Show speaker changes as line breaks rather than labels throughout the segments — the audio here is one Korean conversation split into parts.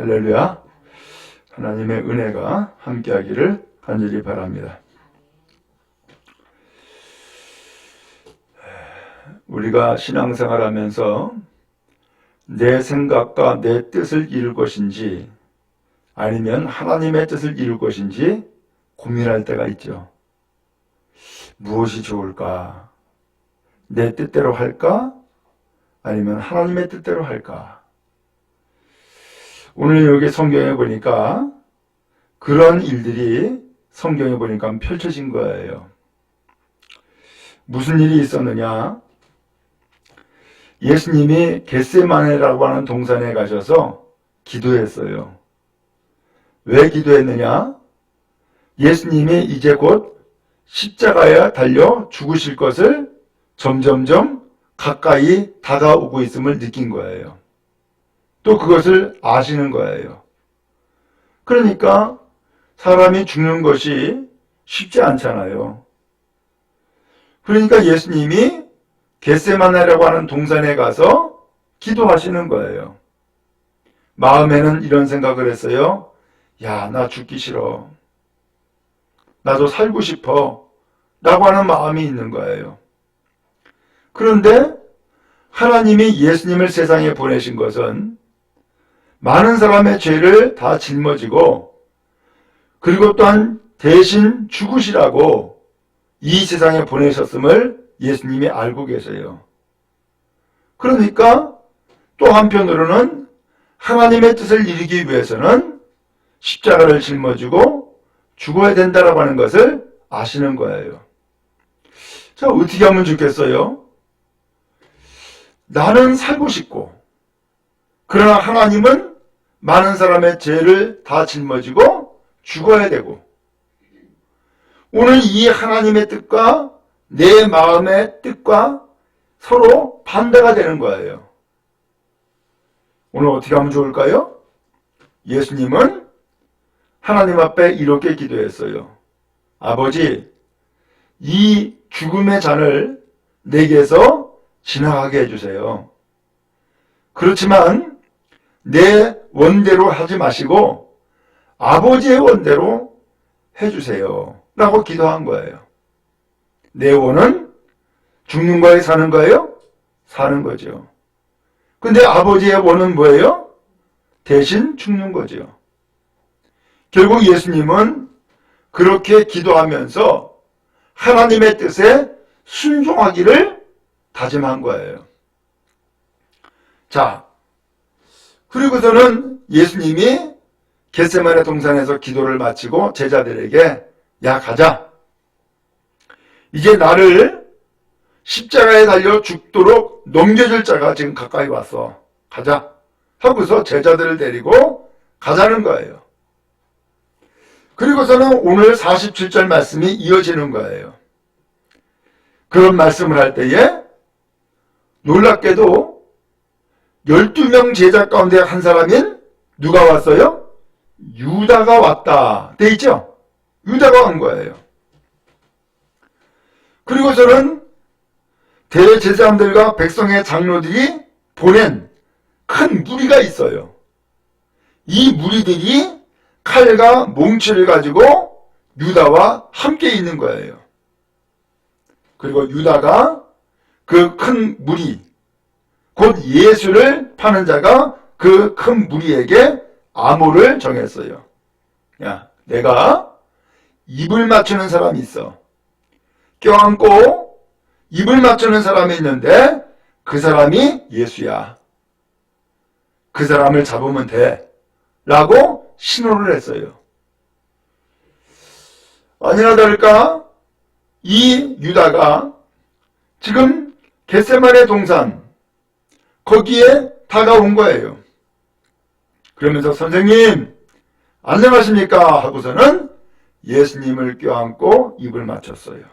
할렐루야. 하나님의 은혜가 함께하기를 간절히 바랍니다. 우리가 신앙생활 하면서 내 생각과 내 뜻을 이룰 것인지 아니면 하나님의 뜻을 이룰 것인지 고민할 때가 있죠. 무엇이 좋을까? 내 뜻대로 할까? 아니면 하나님의 뜻대로 할까? 오늘 여기 성경에 보니까 그런 일들이 성경에 보니까 펼쳐진 거예요. 무슨 일이 있었느냐? 예수님이 겟세마네라고 하는 동산에 가셔서 기도했어요. 왜 기도했느냐? 예수님이 이제 곧 십자가에 달려 죽으실 것을 점점점 가까이 다가오고 있음을 느낀 거예요. 또 그것을 아시는 거예요. 그러니까 사람이 죽는 것이 쉽지 않잖아요. 그러니까 예수님이 겟세마네라고 하는 동산에 가서 기도하시는 거예요. 마음에는 이런 생각을 했어요. 야, 나 죽기 싫어. 나도 살고 싶어. 라고 하는 마음이 있는 거예요. 그런데 하나님이 예수님을 세상에 보내신 것은 많은 사람의 죄를 다 짊어지고 그리고 또한 대신 죽으시라고 이 세상에 보내셨음을 예수님이 알고 계세요. 그러니까 또 한편으로는 하나님의 뜻을 이루기 위해서는 십자가를 짊어지고 죽어야 된다라고 하는 것을 아시는 거예요. 자, 어떻게 하면 좋겠어요? 나는 살고 싶고, 그러나 하나님은 많은 사람의 죄를 다 짊어지고 죽어야 되고, 오늘 이 하나님의 뜻과 내 마음의 뜻과 서로 반대가 되는 거예요. 오늘 어떻게 하면 좋을까요? 예수님은 하나님 앞에 이렇게 기도했어요. 아버지, 이 죽음의 잔을 내게서 지나가게 해주세요. 그렇지만 내 원대로 하지 마시고 아버지의 원대로 해주세요. 라고 기도한 거예요. 내 원은 죽는 거에 사는 거예요? 사는 거죠. 근데 아버지의 원은 뭐예요? 대신 죽는 거죠. 결국 예수님은 그렇게 기도하면서 하나님의 뜻에 순종하기를 다짐한 거예요. 자, 그리고서는 예수님이 겟세마네 동산에서 기도를 마치고 제자들에게 야 가자. 이제 나를 십자가에 달려 죽도록 넘겨줄 자가 지금 가까이 왔어. 가자. 하고서 제자들을 데리고 가자는 거예요. 그리고서는 오늘 47절 말씀이 이어지는 거예요. 그런 말씀을 할 때에 놀랍게도 12명 제자 가운데 한 사람인 누가 왔어요? 유다가 왔다. 돼 있죠? 유다가 온 거예요. 그리고서는 대제사장들과 백성의 장로들이 보낸 큰 무리가 있어요. 이 무리들이 칼과 몽치를 가지고 유다와 함께 있는 거예요. 그리고 유다가 그 큰 무리, 곧 예수를 파는 자가 그 큰 무리에게 암호를 정했어요. 야, 내가 입을 맞추는 사람이 있어. 껴안고 입을 맞추는 사람이 있는데 그 사람이 예수야. 그 사람을 잡으면 돼. 라고 신호를 했어요. 아니나 다를까 이 유다가 지금 겟세만의 동산 거기에 다가온 거예요. 그러면서 선생님 안녕하십니까 하고서는 예수님을 껴안고 입을 맞췄어요.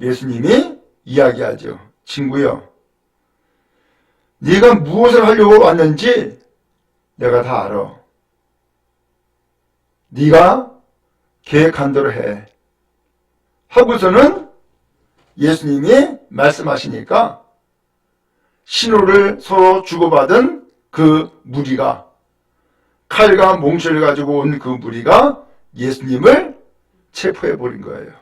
예수님이 이야기하죠. 친구요. 네가 무엇을 하려고 왔는지 내가 다 알아. 네가 계획한 대로 해. 하고서는 예수님이 말씀하시니까 신호를 서로 주고받은 그 무리가 칼과 몽실을 가지고 온 그 무리가 예수님을 체포해 버린 거예요.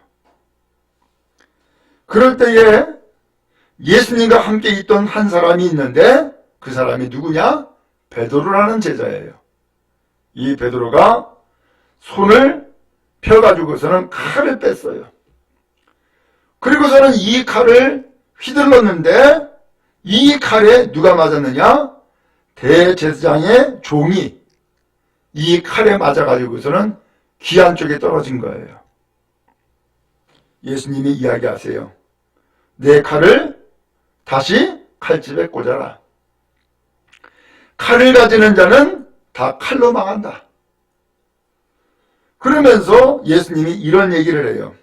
그럴 때에 예수님과 함께 있던 한 사람이 있는데 그 사람이 누구냐? 베드로라는 제자예요. 이 베드로가 손을 펴가지고서는 칼을 뺐어요. 그리고서는 이 칼을 휘둘렀는데 이 칼에 누가 맞았느냐? 대제사장의 종이 이 칼에 맞아가지고서는 귀한 쪽에 떨어진 거예요. 예수님이 이야기하세요. 내 칼을 다시 칼집에 꽂아라. 칼을 가지는 자는 다 칼로 망한다. 그러면서 예수님이 이런 얘기를 해요.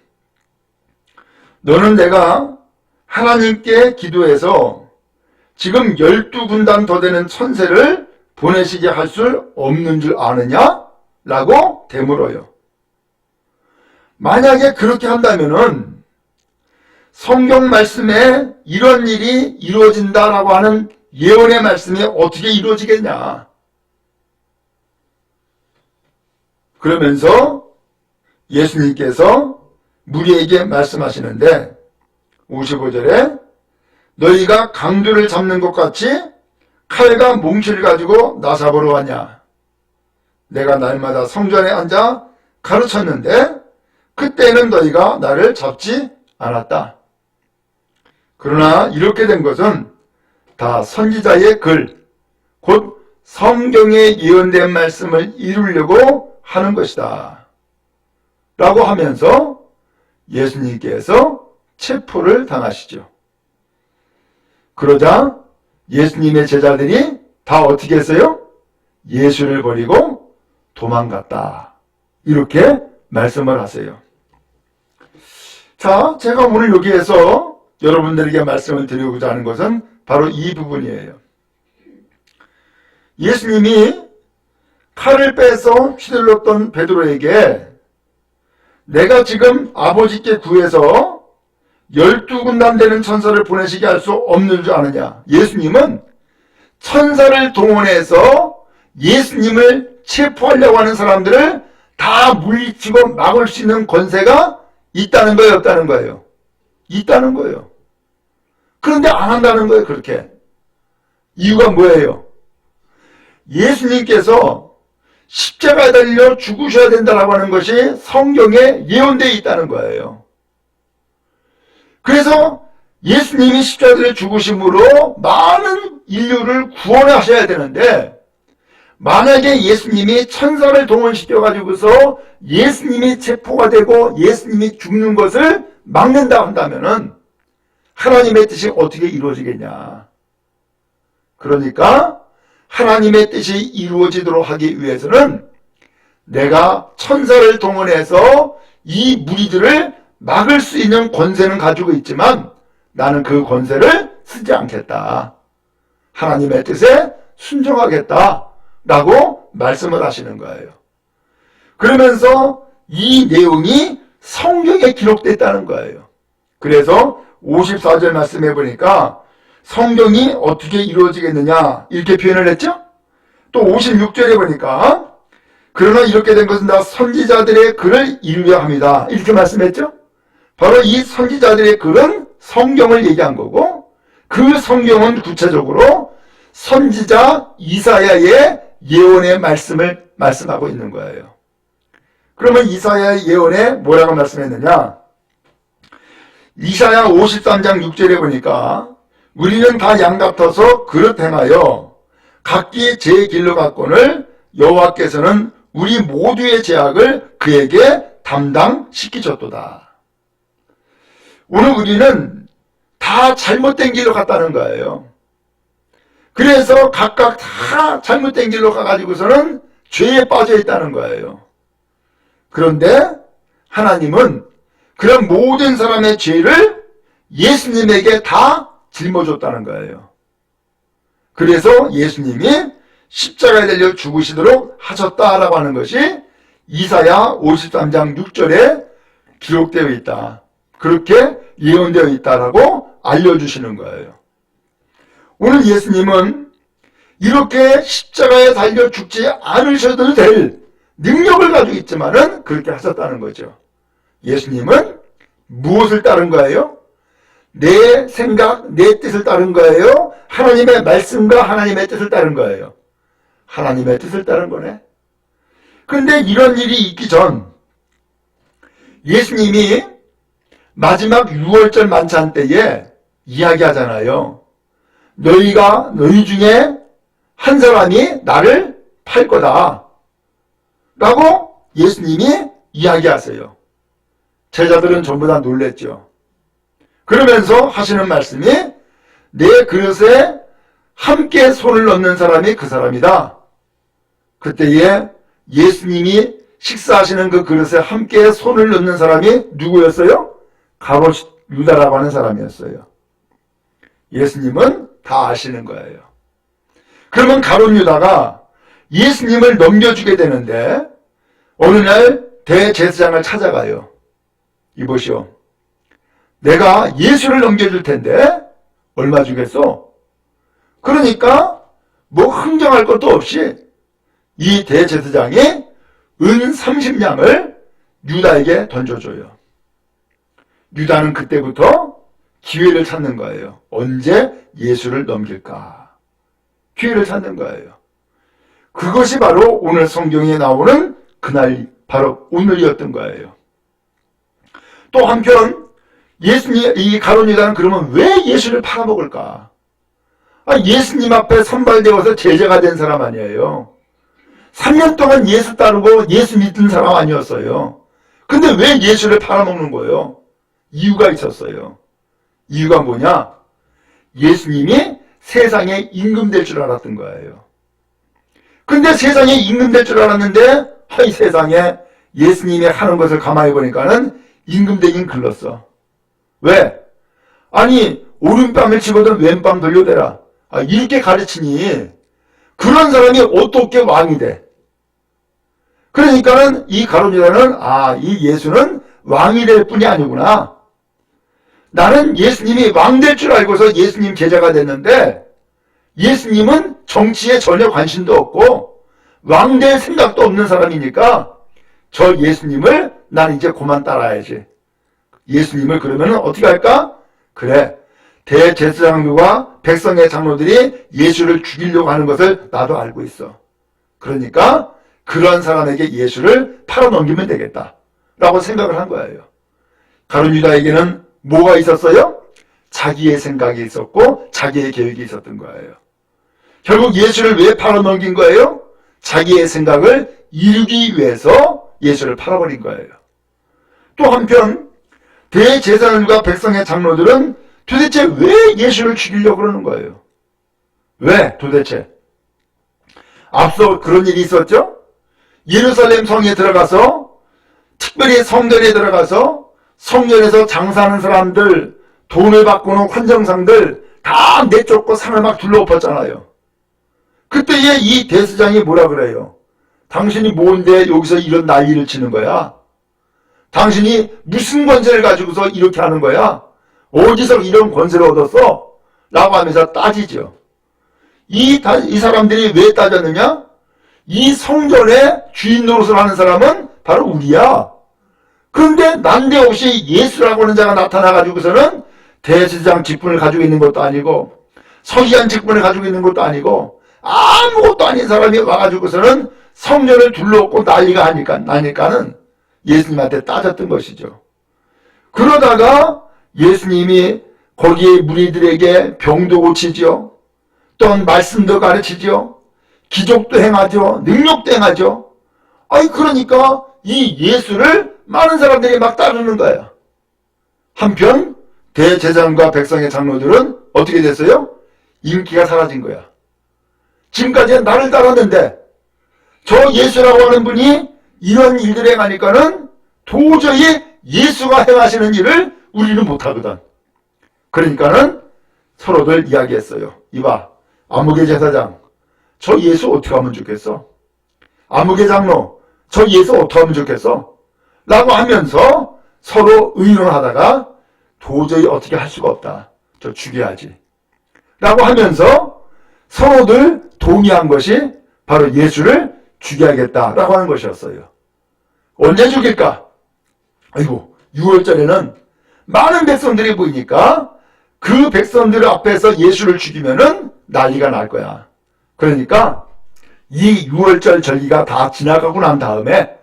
너는 내가 하나님께 기도해서 지금 열두 군단 더 되는 천세를 보내시게 할 수 없는 줄 아느냐? 라고 되물어요. 만약에 그렇게 한다면은 성경 말씀에 이런 일이 이루어진다라고 하는 예언의 말씀이 어떻게 이루어지겠냐? 그러면서 예수님께서 무리에게 말씀하시는데 55절에 너희가 강도를 잡는 것 같이 칼과 몽치를 가지고 나 잡으러 왔냐? 내가 날마다 성전에 앉아 가르쳤는데 그때는 너희가 나를 잡지 않았다. 그러나 이렇게 된 것은 다 선지자의 글, 곧 성경에 예언된 말씀을 이루려고 하는 것이다. 라고 하면서 예수님께서 체포를 당하시죠. 그러자 예수님의 제자들이 다 어떻게 했어요? 예수를 버리고 도망갔다. 이렇게 말씀을 하세요. 자, 제가 오늘 여기에서 여러분들에게 말씀을 드리고자 하는 것은 바로 이 부분이에요. 예수님이 칼을 빼서 휘둘렀던 베드로에게 내가 지금 아버지께 구해서 열두 군단 되는 천사를 보내시게 할 수 없는 줄 아느냐? 예수님은 천사를 동원해서 예수님을 체포하려고 하는 사람들을 다 물리치고 막을 수 있는 권세가 있다는 거예요, 없다는 거예요? 있다는 거예요. 그런데 안 한다는 거예요, 그렇게. 이유가 뭐예요? 예수님께서 십자가에 달려 죽으셔야 된다라고 하는 것이 성경에 예언되어 있다는 거예요. 그래서 예수님이 십자가에 죽으심으로 많은 인류를 구원하셔야 되는데 만약에 예수님이 천사를 동원시켜 가지고서 예수님이 체포가 되고 예수님이 죽는 것을 막는다 한다면은 하나님의 뜻이 어떻게 이루어지겠냐? 그러니까 하나님의 뜻이 이루어지도록 하기 위해서는 내가 천사를 동원해서 이 무리들을 막을 수 있는 권세는 가지고 있지만 나는 그 권세를 쓰지 않겠다. 하나님의 뜻에 순종하겠다. 라고 말씀을 하시는 거예요. 그러면서 이 내용이 성경에 기록됐다는 거예요. 그래서 54절 말씀해 보니까 성경이 어떻게 이루어지겠느냐 이렇게 표현을 했죠? 또 56절에 보니까 그러나 이렇게 된 것은 다 선지자들의 글을 이루려 합니다. 이렇게 말씀했죠? 바로 이 선지자들의 글은 성경을 얘기한 거고 그 성경은 구체적으로 선지자 이사야의 예언의 말씀을 말씀하고 있는 거예요. 그러면 이사야의 예언에 뭐라고 말씀했느냐? 이사야 53장 6절에 보니까 우리는 다 양 같아서 그릇 행하여 각기 제 길로 갔건을 여호와께서는 우리 모두의 죄악을 그에게 담당시키셨도다. 오늘 우리는 다 잘못된 길로 갔다는 거예요. 그래서 각각 다 잘못된 길로 가가지고서는 죄에 빠져 있다는 거예요. 그런데 하나님은 그런 모든 사람의 죄를 예수님에게 다 짊어졌다는 거예요. 그래서 예수님이 십자가에 달려 죽으시도록 하셨다라고 하는 것이 이사야 53장 6절에 기록되어 있다. 그렇게 예언되어 있다라고 알려주시는 거예요. 오늘 예수님은 이렇게 십자가에 달려 죽지 않으셔도 될 능력을 가지고 있지만은 그렇게 하셨다는 거죠. 예수님은 무엇을 따른 거예요? 내 생각, 내 뜻을 따른 거예요? 하나님의 말씀과 하나님의 뜻을 따른 거예요. 하나님의 뜻을 따른 거네. 그런데 이런 일이 있기 전 예수님이 마지막 6월절 만찬 때에 이야기하잖아요. 너희가 너희 중에 한 사람이 나를 팔 거다. 라고 예수님이 이야기하세요. 제자들은 전부 다 놀랬죠. 그러면서 하시는 말씀이 내 그릇에 함께 손을 넣는 사람이 그 사람이다. 그때에 예수님이 식사하시는 그 그릇에 함께 손을 넣는 사람이 누구였어요? 가롯 유다라고 하는 사람이었어요. 예수님은 다 아시는 거예요. 그러면 가롯 유다가 예수님을 넘겨주게 되는데 어느 날 대제사장을 찾아가요. 이보시오. 내가 예수를 넘겨줄 텐데 얼마 주겠어? 그러니까 뭐 흥정할 것도 없이 이 대제사장이 은 30냥을 유다에게 던져줘요. 유다는 그때부터 기회를 찾는 거예요. 언제 예수를 넘길까? 기회를 찾는 거예요. 그것이 바로 오늘 성경에 나오는 그날 바로 오늘이었던 거예요. 또 한편 예수님 이 가론 유다는 그러면 왜 예수를 팔아먹을까? 아, 예수님 앞에 선발되어서 제자가 된 사람 아니에요. 3년 동안 예수 따르고 예수 믿던 사람 아니었어요. 근데 왜 예수를 팔아먹는 거예요? 이유가 있었어요. 이유가 뭐냐? 예수님이 세상에 임금될 줄 알았던 거예요. 근데 세상에 임금될 줄 알았는데 하이 세상에 예수님이 하는 것을 가만히 보니까는 임금되긴 글렀어. 왜? 아니 오른뺨을 집어든 왼뺨 돌려대라. 아, 이렇게 가르치니 그런 사람이 어떻게 왕이 돼? 그러니까는 이 가론유다는 아, 이 예수는 왕이 될 뿐이 아니구나. 나는 예수님이 왕 될 줄 알고서 예수님 제자가 됐는데 예수님은 정치에 전혀 관심도 없고 왕 될 생각도 없는 사람이니까 저 예수님을 난 이제 그만 따라야지. 예수님을 그러면 어떻게 할까? 그래. 대제사장들과 백성의 장로들이 예수를 죽이려고 하는 것을 나도 알고 있어. 그러니까 그런 사람에게 예수를 팔아넘기면 되겠다. 라고 생각을 한 거예요. 가룟 유다에게는 뭐가 있었어요? 자기의 생각이 있었고 자기의 계획이 있었던 거예요. 결국 예수를 왜 팔아넘긴 거예요? 자기의 생각을 이루기 위해서 예수를 팔아버린 거예요. 또 한편 대제사장과 백성의 장로들은 도대체 왜 예수를 죽이려고 그러는 거예요? 왜 도대체? 앞서 그런 일이 있었죠? 예루살렘 성에 들어가서 특별히 성전에 들어가서 성전에서 장사하는 사람들 돈을 바꾸는 환정상들 다 내쫓고 상을 막 둘러엎었잖아요. 그때에 이 대수장이 뭐라 그래요? 당신이 뭔데 여기서 이런 난리를 치는 거야? 당신이 무슨 권세를 가지고서 이렇게 하는 거야? 어디서 이런 권세를 얻었어? 라고 하면서 따지죠. 이, 이 사람들이 왜 따졌느냐? 이 성전의 주인 노릇을 하는 사람은 바로 우리야. 그런데 난데없이 예수라고 하는 자가 나타나가지고서는 대제사장 직분을 가지고 있는 것도 아니고 서기관 직분을 가지고 있는 것도 아니고 아무것도 아닌 사람이 와가지고서는 성전을 둘러엎고 난리가 하니까 나니까는 예수님한테 따졌던 것이죠. 그러다가 예수님이 거기에 무리들에게 병도 고치죠. 또한 말씀도 가르치죠. 기적도 행하죠. 능력도 행하죠. 아니 그러니까 이 예수를 많은 사람들이 막 따르는 거야. 한편 대제사장과 백성의 장로들은 어떻게 됐어요? 인기가 사라진 거야. 지금까지 나를 따랐는데 저 예수라고 하는 분이 이런 일들을 행하니까는 도저히 예수가 행하시는 일을 우리는 못하거든. 그러니까는 서로들 이야기했어요. 이봐, 아무개 제사장, 저 예수 어떻게 하면 좋겠어? 아무개 장로, 저 예수 어떻게 하면 좋겠어? 라고 하면서 서로 의논하다가 도저히 어떻게 할 수가 없다. 저 죽여야지. 라고 하면서 서로들 동의한 것이 바로 예수를 죽여야겠다라고 하는 것이었어요. 언제 죽일까? 아이고, 6월절에는 많은 백성들이 보이니까 그 백성들 앞에서 예수를 죽이면은 난리가 날 거야. 그러니까 이 6월절 절기가 다 지나가고 난 다음에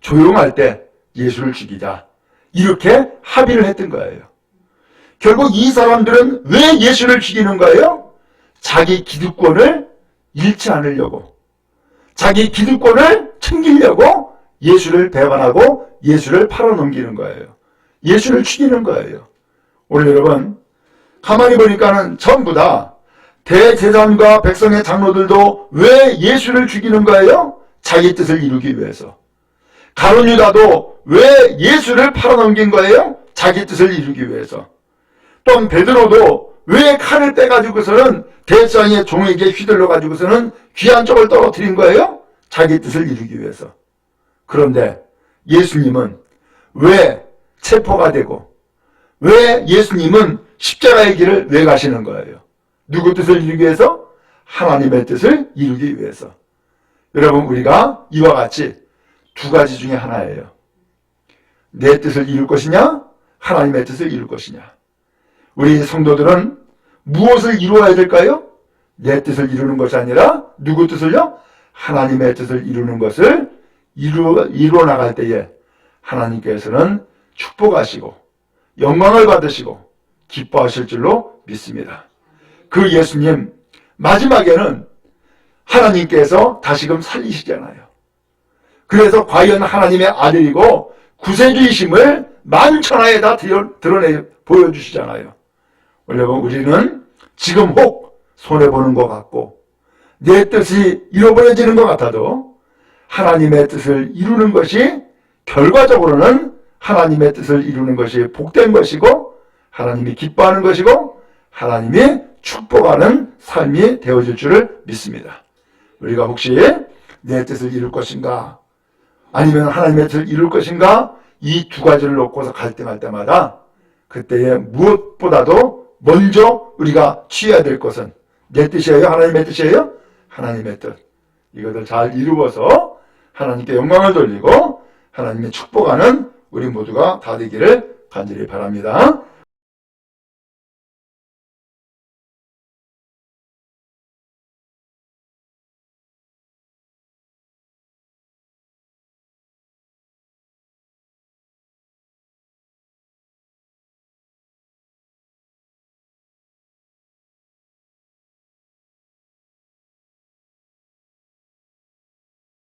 조용할 때 예수를 죽이자. 이렇게 합의를 했던 거예요. 결국 이 사람들은 왜 예수를 죽이는 거예요? 자기 기득권을 잃지 않으려고. 자기 기득권을 챙기려고 예수를 배반하고 예수를 팔아넘기는 거예요. 예수를 죽이는 거예요. 오늘 여러분, 가만히 보니까는 전부 다 대제사장과 백성의 장로들도 왜 예수를 죽이는 거예요? 자기 뜻을 이루기 위해서. 가론유다도 왜 예수를 팔아넘긴 거예요? 자기 뜻을 이루기 위해서. 또 베드로도 왜 칼을 빼가지고서는 대장의 종에게 휘둘러 가지고서는 귀한 쪽을 떨어뜨린 거예요? 자기 뜻을 이루기 위해서. 그런데 예수님은 왜 체포가 되고 왜 예수님은 십자가의 길을 왜 가시는 거예요? 누구 뜻을 이루기 위해서? 하나님의 뜻을 이루기 위해서. 여러분 우리가 이와 같이 두 가지 중에 하나예요. 내 뜻을 이룰 것이냐? 하나님의 뜻을 이룰 것이냐? 우리 성도들은 무엇을 이루어야 될까요? 내 뜻을 이루는 것이 아니라 누구 뜻을요? 하나님의 뜻을 이루는 것을 이루, 이루어 나갈 때에 하나님께서는 축복하시고 영광을 받으시고 기뻐하실 줄로 믿습니다. 그 예수님 마지막에는 하나님께서 다시금 살리시잖아요. 그래서 과연 하나님의 아들이고 구세주이심을 만천하에 다 드러내 보여주시잖아요. 여러분 우리는 지금 혹 손해보는 것 같고 내 뜻이 잃어버려지는 것 같아도 하나님의 뜻을 이루는 것이 결과적으로는 하나님의 뜻을 이루는 것이 복된 것이고 하나님이 기뻐하는 것이고 하나님이 축복하는 삶이 되어질 줄을 믿습니다. 우리가 혹시 내 뜻을 이룰 것인가 아니면 하나님의 뜻을 이룰 것인가 이 두 가지를 놓고서 갈등할 때마다 그때에 무엇보다도 먼저 우리가 취해야 될 것은 내 뜻이에요? 하나님의 뜻이에요? 하나님의 뜻. 이것을 잘 이루어서 하나님께 영광을 돌리고 하나님의 축복하는 우리 모두가 다 되기를 간절히 바랍니다.